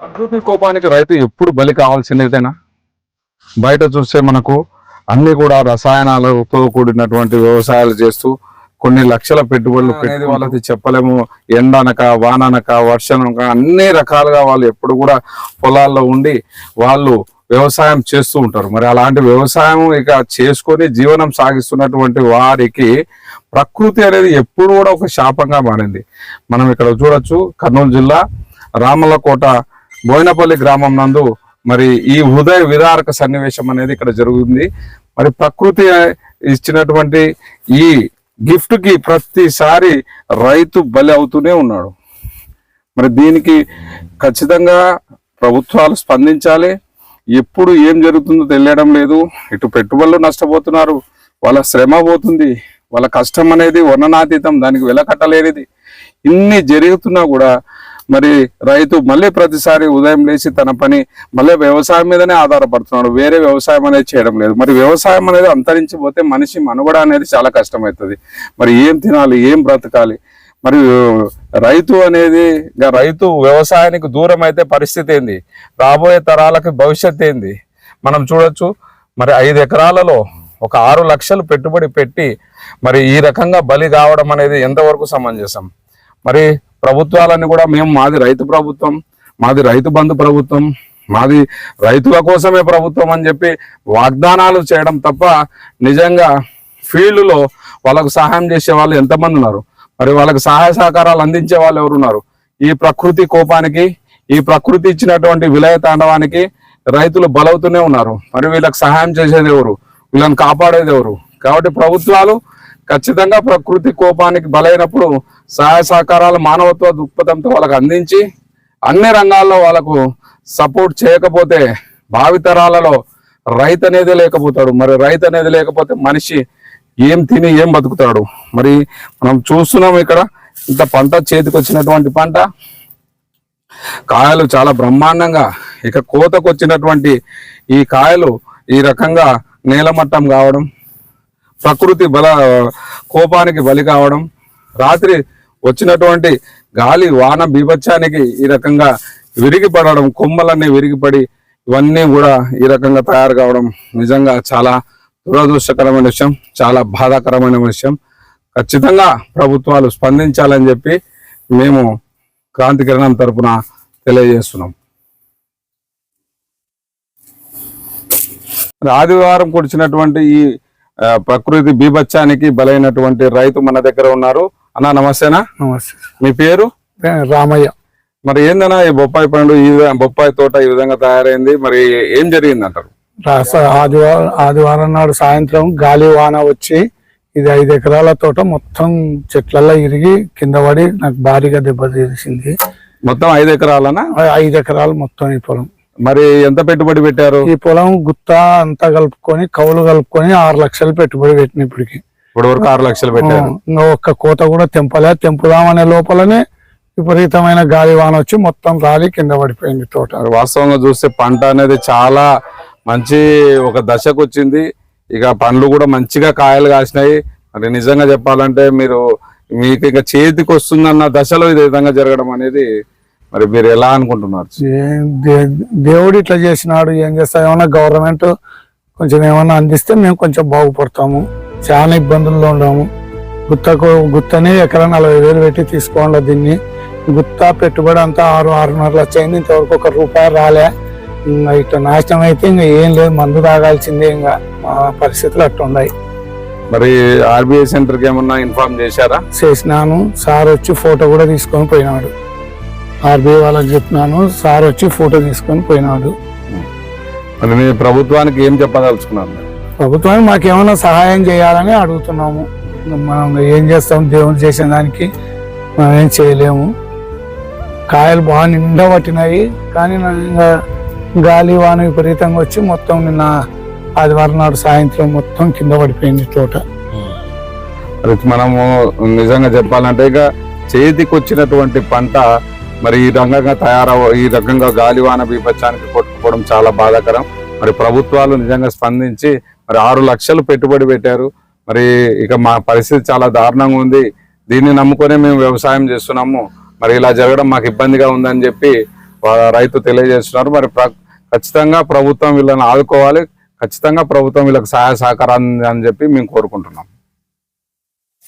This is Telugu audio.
ప్రకృతి కోపానికి రైతు ఎప్పుడు బలి కావాల్సినదేనా? బయట చూస్తే మనకు అన్ని కూడా రసాయనాలతో కూడినటువంటి వ్యవసాయాలు చేస్తూ కొన్ని లక్షల పెట్టుబడులు పెట్టి వాళ్ళకి చెప్పలేము. ఎండనక వాననక వర్షనక అన్ని రకాలుగా వాళ్ళు ఎప్పుడు కూడా పొలాల్లో ఉండి వాళ్ళు వ్యవసాయం చేస్తూ ఉంటారు. మరి అలాంటి వ్యవసాయం ఇక చేసుకొని జీవనం సాగిస్తున్నటువంటి వారికి ప్రకృతి అనేది ఎప్పుడు కూడా ఒక శాపంగా మారింది. మనం ఇక్కడ చూడొచ్చు కర్నూలు జిల్లా రామలకోట బోయినపల్లి గ్రామం నందు మరి ఈ హృదయ విదారక సన్నివేశం అనేది ఇక్కడ జరుగుతుంది. మరి ప్రకృతి ఇచ్చినటువంటి ఈ గిఫ్ట్కి ప్రతిసారి రైతు బలి అవుతూనే ఉన్నాడు. మరి దీనికి ఖచ్చితంగా ప్రభుత్వాలు స్పందించాలి. ఎప్పుడు ఏం జరుగుతుందో తెలియడం లేదు. ఇటు పెట్టుబడులు నష్టపోతున్నారు. వాళ్ళ శ్రమ పోతుంది. వాళ్ళ కష్టం అనేది వర్ణనాతీతం. దానికి వెలకట్టలేనిది. ఇన్ని జరుగుతున్నా కూడా మరి రైతు మళ్ళీ ప్రతిసారి ఉదయం లేచి తన పని మళ్ళీ వ్యవసాయం మీదనే ఆధారపడుతున్నాడు. వేరే వ్యవసాయం అనేది చేయడం లేదు. మరి వ్యవసాయం అనేది అంతరించిపోతే మనిషి మనుగడ అనేది చాలా కష్టమవుతుంది మరి ఏం తినాలి ఏం బ్రతకాలి? మరి రైతు అనేది రైతు వ్యవసాయానికి దూరం అయితే పరిస్థితి ఏంది? రాబోయే తరాలకు భవిష్యత్ ఏంది? మనం చూడొచ్చు. మరి ఐదు ఎకరాలలో ఒక ఆరు లక్షలు పెట్టుబడి పెట్టి మరి ఈ రకంగా బలి కావడం అనేది ఎంతవరకు సమంజసం? మరి ప్రభుత్వాలన్నీ కూడా మేము మాది రైతు ప్రభుత్వం మాది రైతు బంధు ప్రభుత్వం మాది రైతుల కోసమే ప్రభుత్వం అని చెప్పి వాగ్దానాలు చేయడం తప్ప నిజంగా ఫీల్డ్లో వాళ్ళకు సహాయం చేసే వాళ్ళు ఎంతమంది ఉన్నారు? మరి వాళ్ళకి సహాయ సహకారాలు అందించే వాళ్ళు ఎవరున్నారు ఈ ప్రకృతి కోపానికి ఈ ప్రకృతి ఇచ్చినటువంటి విలయ తాండవానికి రైతులు బలవుతూనే ఉన్నారు. మరి వీళ్ళకి సహాయం చేసేది ఎవరు? వీళ్ళని కాపాడేది ఎవరు? కాబట్టి ప్రభుత్వాలు ఖచ్చితంగా ప్రకృతి కోపానికి బలైనప్పుడు సహాయ సహకారాలు మానవత్వ దృక్పథంతో వాళ్ళకు అందించి అన్ని రంగాల్లో వాళ్ళకు సపోర్ట్ చేయకపోతే భావితరాలలో రైతు అనేది లేకపోతాడు. మరి రైతు అనేది లేకపోతే మనిషి ఏం తిని ఏం బతుకుతాడు? మరి మనం చూస్తున్నాం ఇక్కడ ఇంత పంట చేతికి వచ్చినటువంటి పంట కాయలు చాలా బ్రహ్మాండంగా ఇక కోతకు వచ్చినటువంటి ఈ కాయలు ఈ రకంగా నేలమట్టం కావడం ప్రకృతి బల కోపానికి బలి కావడం రాత్రి వచ్చినటువంటి గాలి వాన బీభత్సానికి ఈ రకంగా విరిగి పడడం కొమ్మలన్నీ విరిగిపడి ఇవన్నీ కూడా ఈ రకంగా తయారు కావడం నిజంగా చాలా దురదృష్టకరమైన విషయం చాలా బాధాకరమైన విషయం. ఖచ్చితంగా ప్రభుత్వాలు స్పందించాలని చెప్పి మేము క్రాంతి కిరణం తరపున తెలియజేస్తున్నాం. ఆదివారం కుడిచినటువంటి ఈ ప్రకృతి బీభత్సానికి బలైనటువంటి రైతు మన దగ్గర ఉన్నారు. అన్న నమస్తేనా? నమస్తే. మీ పేరు? రామయ్య. మరి ఏందన్నా ఈ బొప్పాయి పండు ఈ విధంగా బొప్పాయి తోట ఈ విధంగా తయారైంది? మరి ఏం జరిగింది అంటారు ఆదివారం ఆదివారం నాడు సాయంత్రం గాలి వాన వచ్చి ఇది ఐదు ఎకరాల తోట మొత్తం చెట్లలో ఇరిగి కింద పడి నాకు భారీగా దెబ్బతీసింది మొత్తం ఐదు ఎకరాలనా? ఐదు ఎకరాలు మొత్తం ఈ పొలం. మరి ఎంత పెట్టుబడి పెట్టారు? ఈ పొలం గుత్త అంతా కలుపుకొని కౌలు కలుపుకొని ఆరు లక్షలు పెట్టుబడి పెట్టిన ఇప్పటికి. ఇప్పటి వరకు ఆరు లక్షలు పెట్టారు. ఒక్క కోత కూడా తెంపలే. తెంపుదామనే లోపలనే విపరీతమైన గాలి వాన వచ్చి మొత్తం రాలి కింద పడిపోయింది తోట. వాస్తవంగా చూస్తే పంట అనేది చాలా మంచి ఒక దశకు వచ్చింది. ఇక పండ్లు కూడా మంచిగా కాయలు కాసినాయి. మరి నిజంగా చెప్పాలంటే మీరు మీకు ఇక చేతికి వస్తుందన్న దశలో ఇది విధంగా జరగడం అనేది మరి మీరు ఎలా అనుకుంటున్నారు? దేవుడు ఇట్లా చేసినాడు ఏం చేస్తా ఏమన్నా గవర్నమెంట్ కొంచెం ఏమన్నా అందిస్తే మేము కొంచెం బాగుపడతాము. చాలా ఇబ్బందుల్లో ఉన్నాము. గుత్తకు గుత్తని ఎకరా నలభై వేలు పెట్టి తీసుకోండి దీన్ని. గుత్త పెట్టుబడి అంతా ఆరు ఆరున్నర లక్ష అయింది. ఇంతవరకు ఒక రూపాయి రాలే. ఇంకా ఇట్లా నాశనం అయితే ఇంకా ఏం లేదు. మందు తాగాల్సిందే ఇంకా. మా పరిస్థితులు అట్లా ఉన్నాయి. మరి ఆర్బీఐ సెంటర్కి ఏమన్నా ఇన్ఫార్మ్ చేశారా? చేసినాను. సార్ వచ్చి ఫోటో కూడా తీసుకొని పోయినాడు. ఆర్బీఐ వాళ్ళకి చెప్పినాను. సార్ వచ్చి ఫోటో తీసుకొని పోయినాడు. మరి మీ ప్రభుత్వానికి ఏం చెప్పదలుచుకున్నారు? మీరు? ప్రభుత్వానికి మాకేమైనా సహాయం చేయాలని అడుగుతున్నాము. మనం ఏం చేస్తాం? దేవుడు చేసిన దానికి మనం ఏం చేయలేము. కాయలు బాగా నిండా పట్టినాయి. కానీ ఇంకా గాలి వాన విపరీతంగా వచ్చి మొత్తం నిన్న ఆదివారం నాడు సాయంత్రం మొత్తం కింద పడిపోయింది తోట. మనము నిజంగా చెప్పాలంటే ఇక చేతికి వచ్చినటువంటి పంట మరి ఈ రకంగా తయారవ ఈ రకంగా గాలివాన బీభత్సానికి కొట్టుకోవడం చాలా బాధాకరం. మరి ప్రభుత్వాలు నిజంగా స్పందించి మరి ఆరు లక్షలు పెట్టుబడి పెట్టారు. మరి ఇక మా పరిస్థితి చాలా దారుణంగా ఉంది. దీన్ని నమ్ముకొని మేము వ్యవసాయం చేస్తున్నాము. మరి ఇలా జరగడం మాకు ఇబ్బందిగా ఉందని చెప్పి రైతు తెలియజేస్తున్నారు. మరి ప్ర- ఖచ్చితంగా ప్రభుత్వం వీళ్ళని ఆదుకోవాలి. ఖచ్చితంగా ప్రభుత్వం వీళ్ళకి సహాయ సహకారాన్ని అని చెప్పి మేము కోరుకుంటున్నాం.